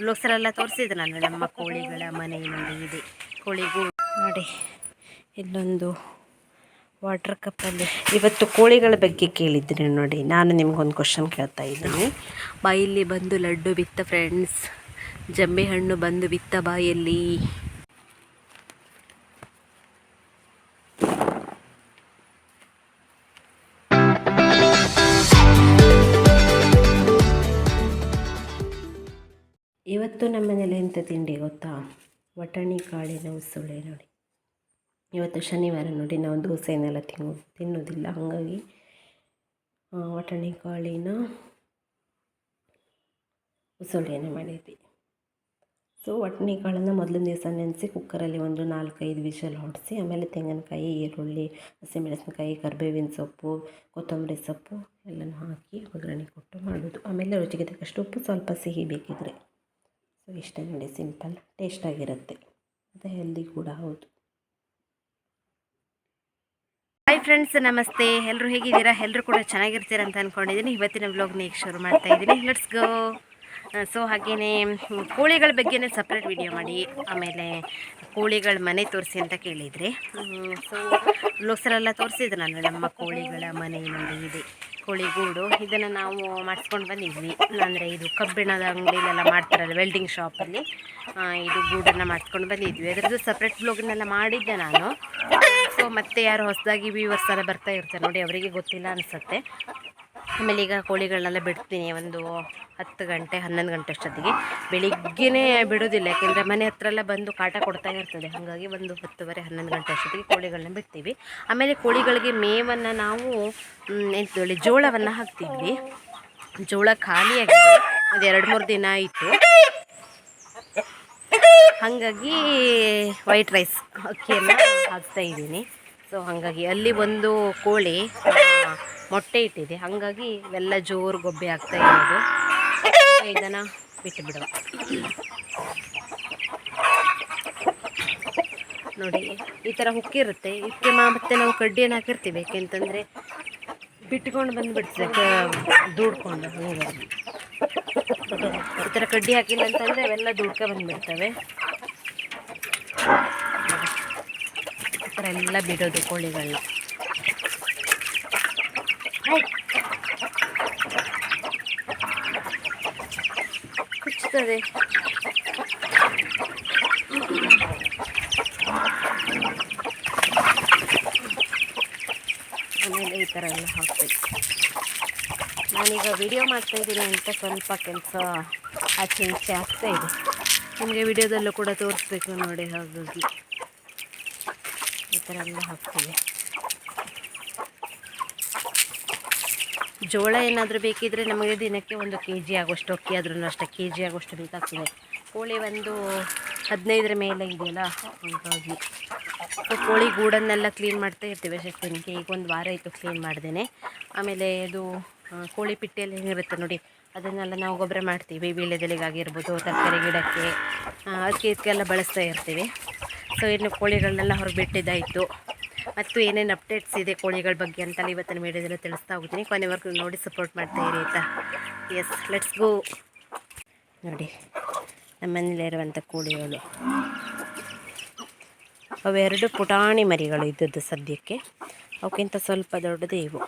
ಬ್ಲೌಸರೆಲ್ಲ ನಾನು ನಮ್ಮ ಕೋಳಿಗಳ ಮನೆ ನೋಡಿ ಇದೆ. ಕೋಳಿಗೂ ನೋಡಿ ಇಲ್ಲೊಂದು ವಾಟರ್ ಕಪ್ಪಲ್ಲಿ ಇವತ್ತು ಕೋಳಿಗಳ ಬಗ್ಗೆ ಕೇಳಿದ್ರಿ ನೋಡಿ ನಾನು ನಿಮ್ಗೊಂದು ಕ್ವಶನ್ ಕೇಳ್ತಾ ಇದ್ದೀನಿ. ಬಾಯಲ್ಲಿ ಬಂದು ಲಡ್ಡು ಬಿತ್ತ ಫ್ರೆಂಡ್ಸ್ ಜಂಬೆ ಹಣ್ಣು ಬಂದು ಬಿತ್ತ ಬಾಯಲ್ಲಿ. ಇವತ್ತು ನಮ್ಮ ಮನೇಲಿ ಎಂಥ ತಿಂಡಿ ಗೊತ್ತಾ? ವಟಾಣಿ, ಕಾಳಿನ ಉಸುಳೆ ನೋಡಿ. ಇವತ್ತು ಶನಿವಾರ ನೋಡಿ, ನಾವು ದೋಸೆನೆಲ್ಲ ತಿನ್ನು, ತಿನ್ನೋದಿಲ್ಲ. ಹಾಗಾಗಿ ವಟಾಣಿ, ಕಾಳಿನ ಉಸುಳೆಯನ್ನು ಮಾಡಿದ್ವಿ. ಸೊ ವಟಾಣಿ, ಕಾಳನ್ನು ಮೊದಲಿನ ದಿವಸ ನೆನೆಸಿ ಕುಕ್ಕರಲ್ಲಿ ಒಂದು ನಾಲ್ಕೈದು ವಿಷಲ್ ಹೊಡಿಸಿ, ಆಮೇಲೆ ತೆಂಗಿನಕಾಯಿ, ಈರುಳ್ಳಿ, ಹಸಿಮೆಣಸಿನಕಾಯಿ, ಕರಿಬೇವಿನ ಸೊಪ್ಪು, ಕೊತ್ತಂಬರಿ ಸೊಪ್ಪು ಎಲ್ಲನೂ ಹಾಕಿ ಒಗ್ಗರಣೆ ಕೊಟ್ಟು ಮಾಡೋದು. ಆಮೇಲೆ ರುಚಿಗೆ ತಕ್ಕಷ್ಟು ಉಪ್ಪು, ಸ್ವಲ್ಪ ಸಿಹಿ ಬೇಕಿದ್ರೆ. ಇಷ್ಟೇ ನೋಡಿ, ಸಿಂಪಲ್ ಟೇಸ್ಟಾಗಿರುತ್ತೆ ಮತ್ತು ಹೆಲ್ದಿ ಕೂಡ ಹೌದು. ಹಾಯ್ ಫ್ರೆಂಡ್ಸ್ ನಮಸ್ತೆ. ಎಲ್ಲರೂ ಹೇಗಿದ್ದೀರಾ? ಎಲ್ಲರೂ ಕೂಡ ಚೆನ್ನಾಗಿರ್ತೀರ ಅಂತ ಅಂದ್ಕೊಂಡಿದ್ದೀನಿ ಇವತ್ತಿನ ವ್ಲಾಗ್ನ ಈಗ ಶುರು ಮಾಡ್ತಾ ಇದ್ದೀನಿ. ಲೆಟ್ಸ್ ಗೋ ಸೊ ಹಾಗೆಯೇ ಕೋಳಿಗಳ ಬಗ್ಗೆನೇ ಸಪ್ರೇಟ್ ವಿಡಿಯೋ ಮಾಡಿ, ಆಮೇಲೆ ಕೋಳಿಗಳ ಮನೆ ತೋರಿಸಿ ಅಂತ ಕೇಳಿದರೆ. ಸೊ ವ್ಲಾಗ್ಸಲೆಲ್ಲ ತೋರಿಸಿದ್ರು ನಾನು ನಮ್ಮ ಕೋಳಿಗಳ ಮನೆ ನೋಡಿ ಇದೆ. ಕೋಳಿಗೂಡು ಇದನ್ನು ನಾವು ಮಾಡಿಸ್ಕೊಂಡು ಬಂದಿದ್ವಿ. ಅಂದರೆ ಇದು ಕಬ್ಬಿಣದ ಅಂಗಡಿಯಲ್ಲೆಲ್ಲ ಮಾಡ್ತಾರಲ್ಲ ವೆಲ್ಡಿಂಗ್ ಶಾಪಲ್ಲಿ ಇದು ಗೂಡನ್ನು ಮಾಡಿಸ್ಕೊಂಡು ಬಂದಿದ್ವಿ. ಅದರದ್ದು ಸಪ್ರೇಟ್ ಬ್ಲೋಗ್ನೆಲ್ಲ ಮಾಡಿದ್ದೆ ನಾನು. ಸೊ ಮತ್ತೆ ಯಾರು ಹೊಸದಾಗಿ ವ್ಯೂವರ್ಸ್ ಎಲ್ಲ ಬರ್ತಾ ಇರ್ತಾರೆ ನೋಡಿ, ಅವರಿಗೆ ಗೊತ್ತಿಲ್ಲ ಅನಿಸುತ್ತೆ. ಆಮೇಲೆ ಈಗ ಕೋಳಿಗಳನ್ನೆಲ್ಲ ಬಿಡ್ತೀನಿ ಒಂದು ಹತ್ತು ಗಂಟೆ, ಹನ್ನೊಂದು ಗಂಟೆ ಅಷ್ಟೊತ್ತಿಗೆ. ಬೆಳಿಗ್ಗೆನೇ ಬಿಡೋದಿಲ್ಲ, ಯಾಕೆಂದರೆ ಮನೆ ಹತ್ರ ಎಲ್ಲ ಬಂದು ಕಾಟ ಕೊಡ್ತಾ ಇರ್ತದೆ. ಹಾಗಾಗಿ ಒಂದು ಹತ್ತುವರೆ, ಹನ್ನೊಂದು ಗಂಟೆ ಅಷ್ಟೊತ್ತಿಗೆ ಕೋಳಿಗಳನ್ನ ಬಿಡ್ತೀವಿ. ಆಮೇಲೆ ಕೋಳಿಗಳಿಗೆ ಮೇವನ್ನು ನಾವು ಹೇಳಿ, ಜೋಳವನ್ನು ಹಾಕ್ತೀವಿ. ಜೋಳ ಖಾಲಿಯಾಗಿದೆ. ಒಂದು ಎರಡು ಮೂರು ದಿನ ಆಯಿತು. ಹಾಗಾಗಿ ವೈಟ್ ರೈಸ್ ಅಕ್ಕಿಯನ್ನು ಹಾಕ್ತಾ ಇದ್ದೀನಿ. ಸೊ ಹಾಗಾಗಿ ಅಲ್ಲಿ ಒಂದು ಕೋಳಿ ಮೊಟ್ಟೆ ಇಟ್ಟಿದೆ. ಹಾಗಾಗಿ ಇವೆಲ್ಲ ಜೋರು ಗೊಬ್ಬೆ ಆಗ್ತಾ ಇರೋದು. ಇದನ್ನ ಬಿಟ್ಟು ಬಿಡುವ. ನೋಡಿ, ಈ ಥರ ಹುಕ್ಕಿರುತ್ತೆ ಇದಕ್ಕೆ ಮತ್ತೆ ನಾವು ಕಡ್ಡಿಯನ್ನು ಹಾಕಿರ್ತೀವಿ. ಯಾಕೆಂತಂದರೆ ಬಿಟ್ಕೊಂಡು ಬಂದುಬಿಡ್ತದೆ. ದೂಡ್ಕೊಂಡು ಹಂಗೆ. ಈ ಥರ ಕಡ್ಡಿ ಹಾಕಿಲ್ಲ ಅಂತಂದರೆ ಅವೆಲ್ಲ ದುಡ್ಕ ಬಂದುಬಿಡ್ತವೆ. ಈ ಥರ ಎಲ್ಲ ಬಿಡೋದು ಕೋಳಿಗಳನ್ನ. ಕುಚ್ತದೆ ಆಮೇಲೆ ಈ ಥರ ಎಲ್ಲ ಹಾಕ್ಬೇಕು. ನಾನೀಗ ವಿಡಿಯೋ ಮಾಡ್ತಾಯಿದ್ದೀನಿ ಅಂತ ಸ್ವಲ್ಪ ಕೆಲಸ ಆಚೆ ಈಚೆ ಆಗ್ತಾ ಇದೆ. ನಿಮಗೆ ವಿಡಿಯೋದಲ್ಲೂ ಕೂಡ ತೋರಿಸ್ಬೇಕು ನೋಡಿ ಹಾಗಾಗಿ. ಈ ಥರ ಎಲ್ಲ ಹಾಕ್ತೀವಿ. ಜೋಳ ಏನಾದರೂ ಬೇಕಿದ್ರೆ ನಮಗೆ ದಿನಕ್ಕೆ ಒಂದು ಕೆ ಜಿ ಆಗೋಷ್ಟು ಅಕ್ಕಿ ಆದ್ರೂ ಅಷ್ಟೇ. ಕೆ ಜಿ ಆಗೋಷ್ಟು ಬೇಕಾಗ್ತದೆ ಕೋಳಿ ಒಂದು ಹದಿನೈದರ ಮೇಲೆ ಇದೆಯಲ್ಲ, ಹಾಗಾಗಿ ಕೋಳಿ ಗೂಡನ್ನೆಲ್ಲ ಕ್ಲೀನ್ ಮಾಡ್ತಾ ಇರ್ತೀವಿ ಶಕ್ತಿನಿಗೆ ಈಗ ಒಂದು ವಾರ ಇತ್ತು ಕ್ಲೀನ್ ಮಾಡ್ದೇನೆ. ಆಮೇಲೆ ಇದು ಕೋಳಿ ಪಿಟ್ಟೆಯಲ್ಲಿ ಹೆಂಗಿರುತ್ತೆ ನೋಡಿ, ಅದನ್ನೆಲ್ಲ ನಾವು ಗೊಬ್ಬರ ಮಾಡ್ತೀವಿ. ವೀಳ್ಯದೆಲೆಗಾಗಿರ್ಬೋದು ತರಕಾರಿ ಗಿಡಕ್ಕೆ ಅದಕ್ಕೆ ಇದಕ್ಕೆಲ್ಲ ಬಳಸ್ತಾ ಇರ್ತೀವಿ. ಸೊ ಇನ್ನು ಕೋಳಿಗಳನ್ನೆಲ್ಲ ಹೊರಗೆ ಬಿಟ್ಟಿದ್ದಾಯಿತು. ಮತ್ತು ಏನೇನು ಅಪ್ಡೇಟ್ಸ್ ಇದೆ ಕೋಳಿಗಳ ಬಗ್ಗೆ ಅಂತ ಇವತ್ತಿನ ವೀಡಿಯೋದಲ್ಲಿ ತಿಳಿಸ್ತಾ ಹೋಗ್ತೀನಿ. ಕೊನೆವರೆಗೂ ನೋಡಿ ಸಪೋರ್ಟ್ ಮಾಡ್ತಾ ಇರಿ ಆಯಿತಾ? ಎಸ್ ಲೆಟ್ಸ್ ಗೋ ನೋಡಿ ನಮ್ಮ ಮನೇಲಿರುವಂಥ ಕೋಳಿಗಳು. ಅವೆರಡು ಪುಟಾಣಿ ಮರಿಗಳು ಇದ್ದದ್ದು ಸದ್ಯಕ್ಕೆ. ಅವಕ್ಕಿಂತ ಸ್ವಲ್ಪ ದೊಡ್ಡದು ಇವು.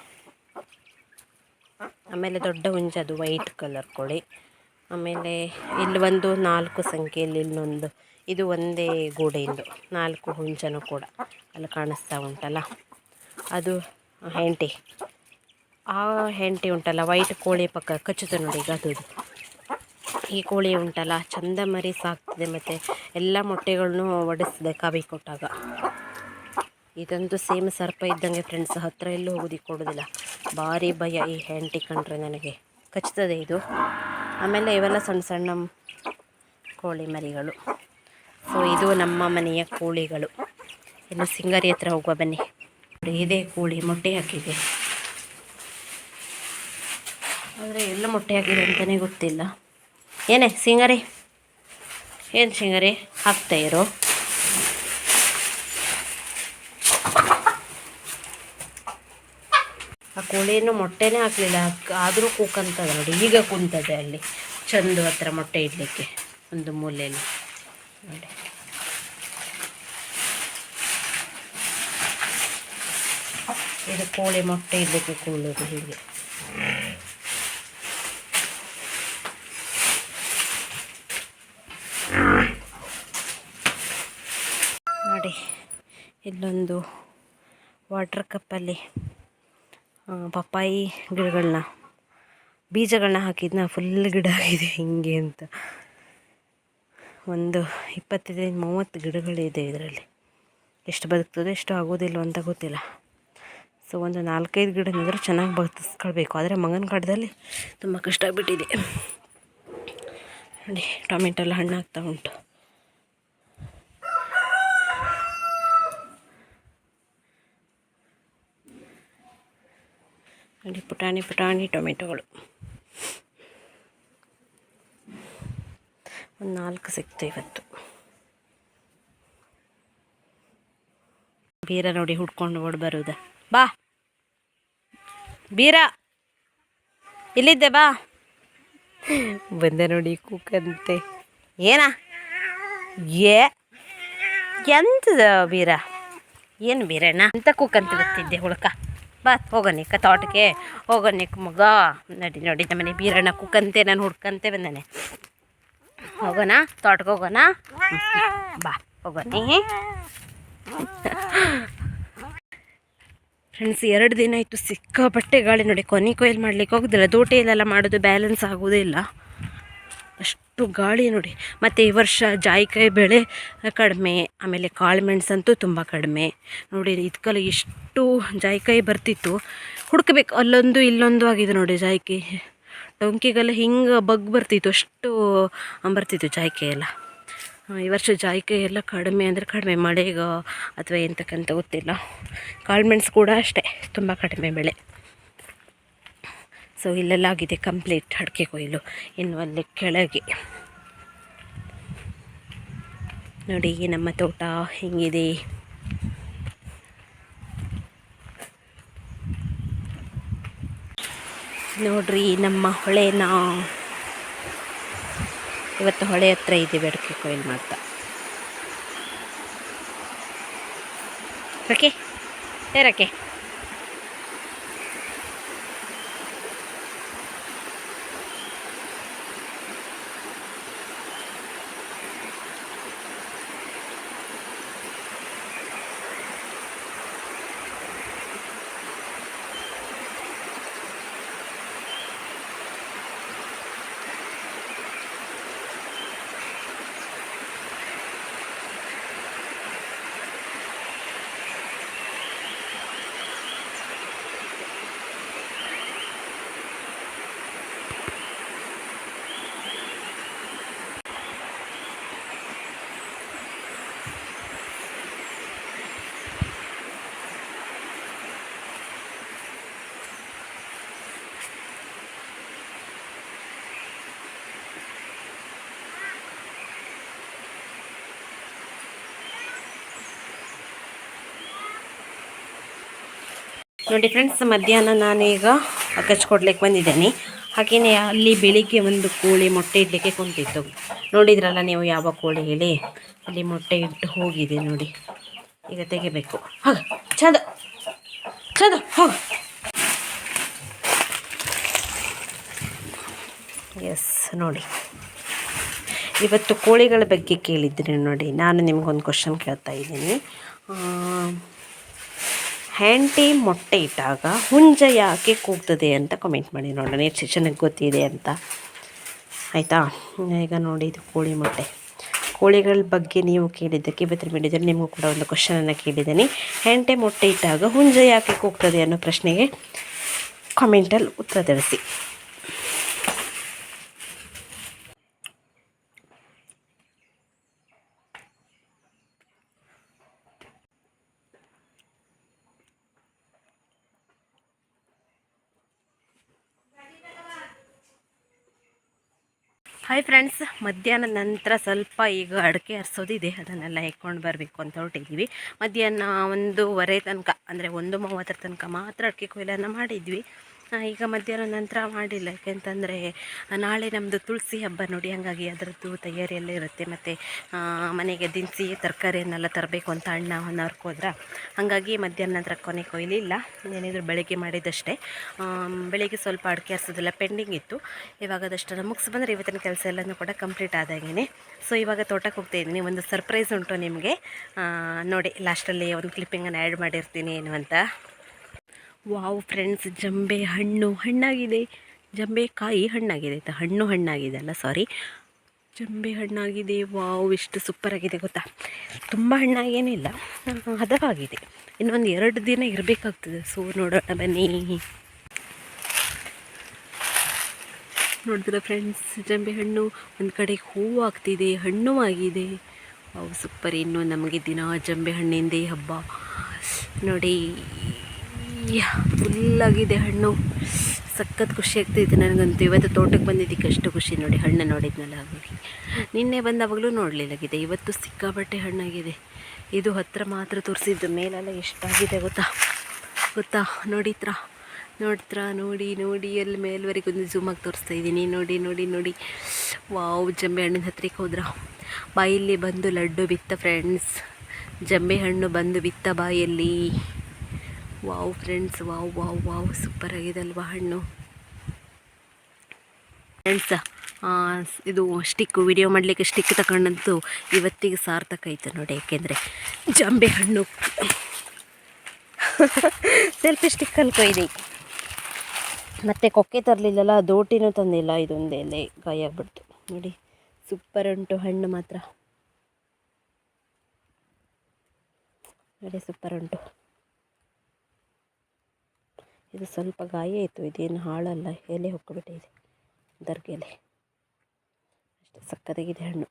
ಆಮೇಲೆ ದೊಡ್ಡ ಹುಂಜದು ವೈಟ್ ಕಲರ್ ಕೋಳಿ. ಆಮೇಲೆ ಇಲ್ಲಿ ಒಂದು ನಾಲ್ಕು ಸಂಖ್ಯೆಯಲ್ಲಿ ಇಲ್ಲೊಂದು ಇದು ಒಂದೇ ಗೋಡೆಯಿಂದ ನಾಲ್ಕು ಹುಂಚನು ಕೂಡ ಅಲ್ಲಿ ಕಾಣಿಸ್ತಾ ಉಂಟಲ್ಲ. ಅದು ಹೆಂಟಿ. ಆ ಹೆಂಟಿ ಉಂಟಲ್ಲ ವೈಟ್ ಕೋಳಿ ಪಕ್ಕ ಕಚ್ಚುತ್ತೆ ನೋಡಿ ಈಗ ಅದು. ಈ ಕೋಳಿ ಉಂಟಲ್ಲ, ಚಂದ ಮರಿ ಸಾಕ್ತಿದೆ ಮತ್ತು ಎಲ್ಲ ಮೊಟ್ಟೆಗಳನ್ನು ಒಡಿಸ್ತಿದೆ ಕಾವಿ ಕೊಟ್ಟಾಗ. ಇದಂತೂ ಸೇಮ್ ಸರ್ಪ ಇದ್ದಂಗೆ ಫ್ರೆಂಡ್ಸ್ ಹತ್ತಿರ ಎಲ್ಲೂ ಹೋಗೋದಿಕ್ಕೆ ಕೊಡೋದಿಲ್ಲ. ಭಾರಿ ಭಯ ಈ ಹೆಂಟಿ ಕಂಡ್ರೆ ನನಗೆ. ಕಚ್ತದೆ ಇದು. ಆಮೇಲೆ ಇವೆಲ್ಲ ಸಣ್ಣ ಸಣ್ಣ ಕೋಳಿ ಮರಿಗಳು. ಸೊ ಇದು ನಮ್ಮ ಮನೆಯ ಕೋಳಿಗಳು. ಇನ್ನು ಸಿಂಗರಿ ಹತ್ರ ಹೋಗುವ, ಬನ್ನಿ. ಇದೆ ಕೋಳಿ ಮೊಟ್ಟೆ ಹಾಕಿದೆ. ಆದರೆ ಎಲ್ಲ ಮೊಟ್ಟೆ ಹಾಕಿದೆ ಅಂತಲೇ ಗೊತ್ತಿಲ್ಲ. ಏನೇ, ಸಿಂಗರಿ? ಏನು ಸಿಂಗರಿ? ಹಾಕ್ತಾ ಇರೋ. ಆ ಕೋಳಿಯನ್ನು ಮೊಟ್ಟೆನೇ ಹಾಕಲಿಲ್ಲ. ಆದರೂ ಕೂಕಂತದ ನೋಡಿ, ಈಗ ಕುಂತದೆ ಅಲ್ಲಿ. ಚಂದು ಹತ್ರ ಮೊಟ್ಟೆ ಇಡಲಿಕ್ಕೆ, ಒಂದು ಮೂಲೆಯಲ್ಲಿ. ನೋಡಿ ಇದು ಕೋಳಿ ಮೊಟ್ಟೆ ಇಡಲಿಕ್ಕೆ ಕೂಳೋದು ಹೀಗೆ. ನೋಡಿ ಇಲ್ಲೊಂದು ವಾಟ್ರ್ ಕಪ್ಪಲ್ಲಿ ಪಪ್ಪಾಯಿ ಗಿಡಗಳನ್ನ ಬೀಜಗಳನ್ನ ಹಾಕಿದ್ನ ಫುಲ್ ಗಿಡ ಆಗಿದೆ ಹಿಂಗೆ ಅಂತ. ಒಂದು ಇಪ್ಪತ್ತೈದರಿಂದ ಮೂವತ್ತು ಗಿಡಗಳಿದೆ ಇದರಲ್ಲಿ. ಎಷ್ಟು ಬದುಕ್ತದೆ ಎಷ್ಟು ಆಗೋದಿಲ್ಲ ಅಂತ ಗೊತ್ತಿಲ್ಲ. ಸೊ ಒಂದು ನಾಲ್ಕೈದು ಗಿಡ ನಿಂದ್ರೆ ಚೆನ್ನಾಗಿ ಬದುಕಿಸ್ಕೊಳ್ಬೇಕು. ಆದರೆ ಮಂಗನ ಕಾಡದಲ್ಲಿ ತುಂಬ ಕಷ್ಟ ಆಗಿಬಿಟ್ಟಿದೆ. ನೋಡಿ, ಟೊಮೆಟೊ ಎಲ್ಲ ಹಣ್ಣಾಗ್ತಾ ಉಂಟು. ನೋಡಿ, ಪುಟಾಣಿ ಪುಟಾಣಿ ಟೊಮೆಟೊಗಳು. ಒಂದು ನಾಲ್ಕು ಸಿಕ್ತು ಇವತ್ತು. ಬೀರ ನೋಡಿ ಹುಡ್ಕೊಂಡು ಓಡ್ ಬರುವುದ ಬಾ. ಬೀರ. ಇಲ್ಲಿದ್ದೆ, ಬಾ. ಬಂದೆ ನೋಡಿ ಕೂಕಂತೆ. ಏನ? ಏ? ಎಂತದ ಬೀರ? ಏನು ಬೀರಣ್ಣ ಅಂತ ಕೂಕಂತ ಬರ್ತಿದ್ದೆ ಹುಡುಕ? ಬಾ ಹೋಗನಿಕ್ಕ ತೋಟಕ್ಕೆ. ಹೋಗನಿಕ್ ಮಗ. ನಡಿ ನೋಡಿ, ನಮ್ಮನೆ ಬೀರಣ್ಣ ಕುಕ್ಕಂತೆ ನಾನು ಹುಡ್ಕಂತೆ ಬಂದಾನೆ. ಹೋಗೋಣ, ತೋಟಕ್ಕೆ ಹೋಗೋಣ? ಬಾ, ಹೋಗೋಣ. ಫ್ರೆಂಡ್ಸ್ ಎರಡು ದಿನ ಆಯಿತು ಸಿಕ್ಕಾಪಟ್ಟೆ ಗಾಳಿ ನೋಡಿ. ಕೊನೆ ಕೊಯ್ಲು ಮಾಡ್ಲಿಕ್ಕೆ ಹೋಗೋದಿಲ್ಲ. ದೋಟೆಯಲ್ಲೆಲ್ಲ ಮಾಡೋದು ಬ್ಯಾಲೆನ್ಸ್ ಆಗೋದೇ ಇಲ್ಲ. ಅಷ್ಟು ಗಾಳಿ ನೋಡಿ. ಮತ್ತು ಈ ವರ್ಷ ಜಾಯಿಕಾಯಿ ಬೆಳೆ ಕಡಿಮೆ. ಆಮೇಲೆ ಕಾಳು ಮೆಣಸಂತೂ ತುಂಬ ಕಡಿಮೆ. ನೋಡಿ ಇದಕ್ಕೆಲ್ಲ ಎಷ್ಟು ಜಾಯಿಕಾಯಿ ಬರ್ತಿತ್ತು. ಹುಡ್ಕಬೇಕು, ಅಲ್ಲೊಂದು, ಇಲ್ಲೊಂದು ಆಗಿದೆ ನೋಡಿ ಜಾಯಿಕಾಯಿ. ಟೊಂಕಿಗೆಲ್ಲ ಹಿಂಗೆ ಬಗ್ ಬರ್ತಿತ್ತು, ಅಷ್ಟು ಬರ್ತಿತ್ತು ಜಾಯ್ಕೆ ಎಲ್ಲ. ಈ ವರ್ಷ ಜಾಯ್ಕೆ ಎಲ್ಲ ಕಡಿಮೆ ಅಂದರೆ ಕಡಿಮೆ ಮಳೆಗ ಅಥವಾ ಎಂತಕ್ಕಂತ ಗೊತ್ತಿಲ್ಲ. ಕಾಳ್ಮೆಣ್ಸು ಕೂಡ ಅಷ್ಟೇ, ತುಂಬ ಕಡಿಮೆ ಬೆಳೆ. ಸೊ ಇಲ್ಲೆಲ್ಲ ಆಗಿದೆ ಕಂಪ್ಲೀಟ್ ಅಡಿಕೆ ಕೊಯ್ಲು, ಇನ್ನು ಅಲ್ಲಿ ಕೆಳಗೆ. ನೋಡಿ ನಮ್ಮ ತೋಟ ಹೆಂಗಿದೆ. ನೋಡ್ರಿ ನಮ್ಮ ಹೊಳೆನ? ಇವತ್ತು ಹೊಳೆ ಹತ್ರ ಇದ್ದೀವಿ ಅಡಿಕೆ ಕೊಯ್ಲು ಮಾಡ್ತಾ. ಓಕೆ ಏರಕ್ಕೆ ನೋಡಿ ಫ್ರೆಂಡ್ಸ್ ಮಧ್ಯಾಹ್ನ ನಾನೀಗ ಕೊಡ್ಲಿಕ್ಕೆ ಬಂದಿದ್ದೇನೆ. ಹಾಗೆಯೇ ಅಲ್ಲಿ ಬೆಳಿಗ್ಗೆ ಒಂದು ಕೋಳಿ ಮೊಟ್ಟೆ ಇಡಲಿಕ್ಕೆ ಕುಂತಿತ್ತು. ನೋಡಿದ್ರಲ್ಲ ನೀವು ಯಾವ ಕೋಳಿ ಹೇಳಿ? ಅಲ್ಲಿ ಮೊಟ್ಟೆ ಇಟ್ಟು ಹೋಗಿದೆ ನೋಡಿ. ಈಗ ತೆಗಿಬೇಕು. ಹೋಗ, ಚಂದ ಚಂದ, ಹೋಗ. ಎಸ್ ನೋಡಿ. ಇವತ್ತು ಕೋಳಿಗಳ ಬಗ್ಗೆ ಕೇಳಿದ್ರಿ ನೋಡಿ, ನಾನು ನಿಮ್ಗೊಂದು ಕ್ವಶನ್ ಕೇಳ್ತಾ ಇದ್ದೀನಿ. ಹ್ಯಾಂಟಿ ಮೊಟ್ಟೆ ಇಟ್ಟಾಗ ಹುಂಜ ಯಾಕೆ ಕೂಗ್ತದೆ ಅಂತ ಕಮೆಂಟ್ ಮಾಡಿ ನೋಡೋಣ. ಎಷ್ಟು ಚೆನ್ನಾಗಿ ಗೊತ್ತಿದೆ ಅಂತ. ಆಯಿತಾ? ಈಗ ನೋಡಿ ಇದು ಕೋಳಿ ಮೊಟ್ಟೆ. ಕೋಳಿಗಳ ಬಗ್ಗೆ ನೀವು ಕೇಳಿದ್ದಕ್ಕೆ ಇವತ್ತಿನ ಮೇಡಿದರೆ ನಿಮಗೂ ಕೂಡ ಒಂದು ಕ್ವಶನನ್ನು ಕೇಳಿದ್ದೀನಿ. ಹ್ಯಾಂಟೆ ಮೊಟ್ಟೆ ಇಟ್ಟಾಗ ಹುಂಜ ಯಾಕೆ ಕೂಗ್ತದೆ ಅನ್ನೋ ಪ್ರಶ್ನೆಗೆ ಕಾಮೆಂಟಲ್ಲಿ ಉತ್ತರ ತಿಳಿಸಿ. ಹಾಯ್ ಫ್ರೆಂಡ್ಸ್ ಮಧ್ಯಾಹ್ನ ನಂತರ ಸ್ವಲ್ಪ ಈಗ ಅಡಿಕೆ ಹರಿಸೋದಿದೆ ಅದನ್ನೆಲ್ಲ ಹೆಕ್ಕೊಂಡು ಬರಬೇಕು ಅಂತ ಹೊರಟಿದ್ದೀವಿ. ಮಧ್ಯಾಹ್ನ ಒಂದೂವರೆ ತನಕ, ಅಂದರೆ ಒಂದು ಮೂವತ್ತರ ತನಕ ಮಾತ್ರ ಅಡಿಕೆ ಕೊಯ್ಲನ್ನು ಮಾಡಿದ್ವಿ. ಈಗ ಮಧ್ಯಾಹ್ನ ನಂತರ ಮಾಡಿಲ್ಲ. ಯಾಕೆಂತಂದರೆ ನಾಳೆ ನಮ್ಮದು ತುಳಸಿ ಹಬ್ಬ ನೋಡಿ, ಹಾಗಾಗಿ ಅದರದ್ದು ತಯಾರಿಯೆಲ್ಲ ಇರುತ್ತೆ. ಮತ್ತು ಮನೆಗೆ ದಿನಸಿ ತರಕಾರಿಯನ್ನೆಲ್ಲ ತರಬೇಕು ಅಂತ ಅಣ್ಣ ಹೊನ್ನವ್ರಿಗೆ ಹೋದ್ರ, ಹಾಗಾಗಿ ಮಧ್ಯಾಹ್ನ ನಂತರ ಕೊನೆ ಕೊಯ್ಲಿಲ್ಲ. ಏನಿದ್ರು ಬೆಳಗ್ಗೆ ಮಾಡಿದ್ದಷ್ಟೇ ಬೆಳಿಗ್ಗೆ ಸ್ವಲ್ಪ ಅಡಿಕೆ ಹರಿಸೋದೆಲ್ಲ ಪೆಂಡಿಂಗ್ ಇತ್ತು. ಇವಾಗ ಅದಷ್ಟನ್ನು ಮುಗಿಸ್ ಬಂದರೆ ಇವತ್ತಿನ ಕೆಲಸ ಎಲ್ಲನೂ ಕೂಡ ಕಂಪ್ಲೀಟ್ ಆದಾಗೇ ಸೊ ಇವಾಗ ತೋಟಕ್ಕೆ ಹೋಗ್ತಾ ಇದ್ದೀನಿ. ಒಂದು ಸರ್ಪ್ರೈಸ್ ಉಂಟು ನಿಮಗೆ. ನೋಡಿ, ಲಾಸ್ಟಲ್ಲಿ ಒಂದು ಕ್ಲಿಪ್ಪಿಂಗನ್ನು ಆ್ಯಡ್ ಮಾಡಿರ್ತೀನಿ ಏನು ಅಂತ. ವಾವ್ ಫ್ರೆಂಡ್ಸ್, ಜಂಬೆ ಹಣ್ಣು ಹಣ್ಣಾಗಿದೆ. ಜಂಬೆ ಕಾಯಿ ಹಣ್ಣಾಗಿದೆ ಆಯಿತಾ ಹಣ್ಣು ಹಣ್ಣಾಗಿದೆ ಅಲ್ಲ ಸಾರಿ ಜಂಬೆ ಹಣ್ಣಾಗಿದೆ, ವಾವ್, ಎಷ್ಟು ಸೂಪರಾಗಿದೆ ಗೊತ್ತಾ? ತುಂಬ ಹಣ್ಣಾಗೇನಿಲ್ಲ ಹದವಾಗಿದೆ. ಇನ್ನೊಂದು ಎರಡು ದಿನ ಇರಬೇಕಾಗ್ತದೆ ಸೊ ನೋಡೋಣ ಬನ್ನಿ. ನೋಡಿದ್ರೆ ಫ್ರೆಂಡ್ಸ್ ಜಂಬೆ ಹಣ್ಣು, ಒಂದು ಕಡೆ ಹೂವು ಆಗ್ತಿದೆ, ಹಣ್ಣು ಆಗಿದೆ. ಅವು ಸೂಪರ್ ಇನ್ನು ನಮಗೆ ದಿನ ಜಂಬೆ ಹಣ್ಣಿಂದೇ ಹಬ್ಬ. ನೋಡಿ. ಫುಲ್ಲಾಗಿದೆ ಹಣ್ಣು. ಸಖತ್ ಖುಷಿ ಆಗ್ತೈತೆ ನನಗಂತೂ. ಇವತ್ತು ತೋಟಕ್ಕೆ ಬಂದಿದ್ದಕ್ಕೆ ಅಷ್ಟು ಖುಷಿ ನೋಡಿ, ಹಣ್ಣು ನೋಡಿದ್ನಲ್ಲ ಆಗಲಿ ನಿನ್ನೆ ಬಂದಾವಾಗಲೂ ನೋಡಲಿಲ್ಲಾಗಿದೆ. ಇವತ್ತು ಸಿಕ್ಕಾಬಟ್ಟೆ ಹಣ್ಣಾಗಿದೆ. ಇದು ಹತ್ತಿರ ಮಾತ್ರ ತೋರಿಸಿದ್ದು. ಮೇಲೆಲ್ಲ ಎಷ್ಟಾಗಿದೆ ಗೊತ್ತಾ? ಗೊತ್ತಾ? ನೋಡಿತ್ರ ನೋಡ್ತ್ರ ನೋಡಿ ನೋಡಿ. ಅಲ್ಲಿ ಮೇಲ್ವರೆಗೆ ಒಂದು ಝೂಮಾಗಿ ತೋರಿಸ್ತಾ ಇದ್ದೀನಿ. ನೋಡಿ ನೋಡಿ ನೋಡಿ. ವಾವ್, ಜಂಬೆ ಹಣ್ಣಿನ ಹತ್ರಕ್ಕೆ ಹೋದ್ರ? ಬಾಯಲ್ಲಿ ಬಂದು ಲಡ್ಡು ಬಿತ್ತ ಫ್ರೆಂಡ್ಸ್ ಜಂಬೆ ಹಣ್ಣು ಬಂದು ಬಿತ್ತ ಬಾಯಲ್ಲಿ. Wow friends, wow wow wow super ಅಲ್ವಾ ಹಣ್ಣು. ಫ್ರೆಂಡ್ಸ್ ಇದು ಸ್ಟಿಕ್ ವಿಡಿಯೋ ಮಾಡಲಿಕ್ಕೆ ಸ್ಟಿಕ್ ತಗೊಂಡಂತೂ ಇವತ್ತಿಗೆ ಸಾರ್ಥಕ ಆಯಿತು ನೋಡಿ, ಯಾಕೆಂದರೆ ಜಂಬೆ ಹಣ್ಣು. ಸೆಲ್ಫಿ ಸ್ಟಿಕ್ಕಲ್ಲಿ ಕೊಯ್ದು ಮತ್ತು ಕೊಕ್ಕೆ ತರಲಿಲ್ಲಲ್ಲ, ದೋಟಿನೂ ತಂದಿಲ್ಲ, ಇದೊಂದೇ ಎಲೆ ಗಾಯ ಆಗ್ಬಿಡ್ತು. ನೋಡಿ ಸೂಪರ್ ಉಂಟು ಹಣ್ಣು ಮಾತ್ರ. ನೋಡಿ ಸೂಪರ್ ಉಂಟು. ಇದು ಸ್ವಲ್ಪ ಗಾಯ ಆಯಿತು ಇದೇನು ಹಾಳಲ್ಲ ಎಲೆ ಹೊಕ್ಕಿಬಿಟ್ಟಿದೆ ದರ್ಗೆಲೆ. ಅಷ್ಟು ಸಕ್ಕತ್ತಾಗಿದೆ ಹಣ್ಣು.